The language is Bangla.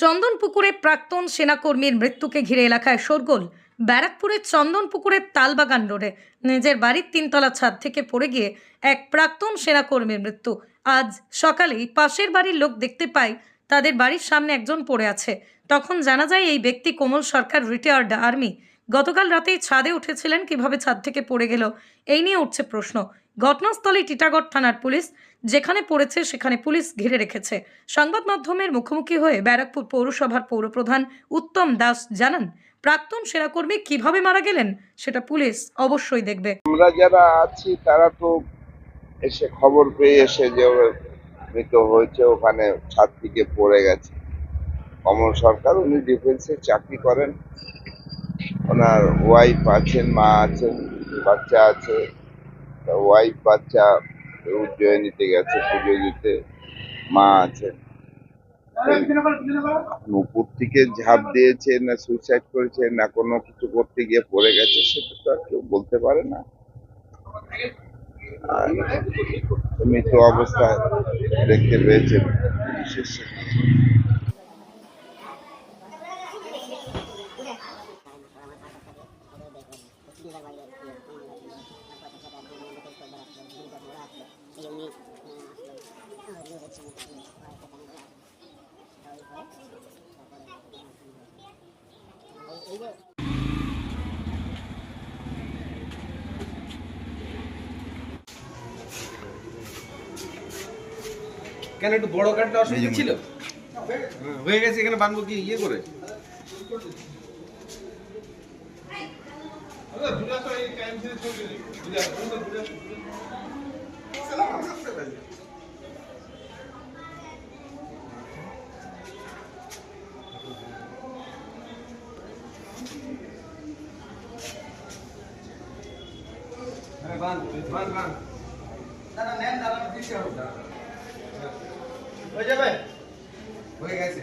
চন্দনপুকুরে প্রাক্তন সেনাকর্মীর মৃত্যুকে ঘিরে এলাকায় শোরগোল। ব্যারাকপুরের চন্দনপুকুরের তালবাগান রোডে নিজের বাড়ির তিনতলা ছাদ থেকে পড়ে গিয়ে এক প্রাক্তন সেনাকর্মীর মৃত্যু। আজ সকালেই পাশের বাড়ির লোক দেখতে পাই তাদের বাড়ির সামনে একজন পড়ে আছে। তখন জানা যায় এই ব্যক্তি কোমল সরকার, রিটায়ার্ড আর্মি। গতকাল রাতেই ছাদে উঠেছিলেন কীভাবে ছাদ থেকে পড়ে গেল, এই নিয়ে উঠছে প্রশ্ন। ঘটনাস্থলে টিটাগড় থানার পুলিশ, যেখানে পড়েছে সেখানে পুলিশ ঘিরে রেখেছে। সংবাদ মাধ্যমের মুখোমুখি হয়ে ব্যারাকপুর পৌরসভার পৌরপ্রধান উত্তম দাস জানান, প্রাক্তন সেনাকর্মী কীভাবে মারা গেলেন সেটা পুলিশ অবশ্যই দেখবে। আমরা যারা আছি, তারা তো এসে খবর পেয়ে এসে যে মৃত হয়েছে, ওখানে ছাদ থেকে পড়ে গেছে। কমল সরকার, উনি ডিফেন্সে চাকরি করেন। ওনার ওয়াইফ আছেন মা আছেন বাচ্চা আছে। ওয়াইফ বাচ্চা উজ্জয়িনীতে গেছে পুজো দিতে, মা আছেন উপর থেকে ঝাঁপ দিয়েছে না সুইসাইড করেছে না কোনো কিছু করতে গিয়ে পড়ে গেছে, সেটা তো আর কেউ বলতে পারে না। মৃত অবস্থায় দেখতে পেয়েছে বিশেষ কেন একটু বড় কাঠটা অসুবিধা ছিল? হ্যাঁ, হয়ে গেছে এখানে বানবো কি? ইয়ে করে? বান, বান, বান। দাদা, নেন, দাদা, দিতে হবে, দাদা। হয়ে যাবে? হয়ে গেছে।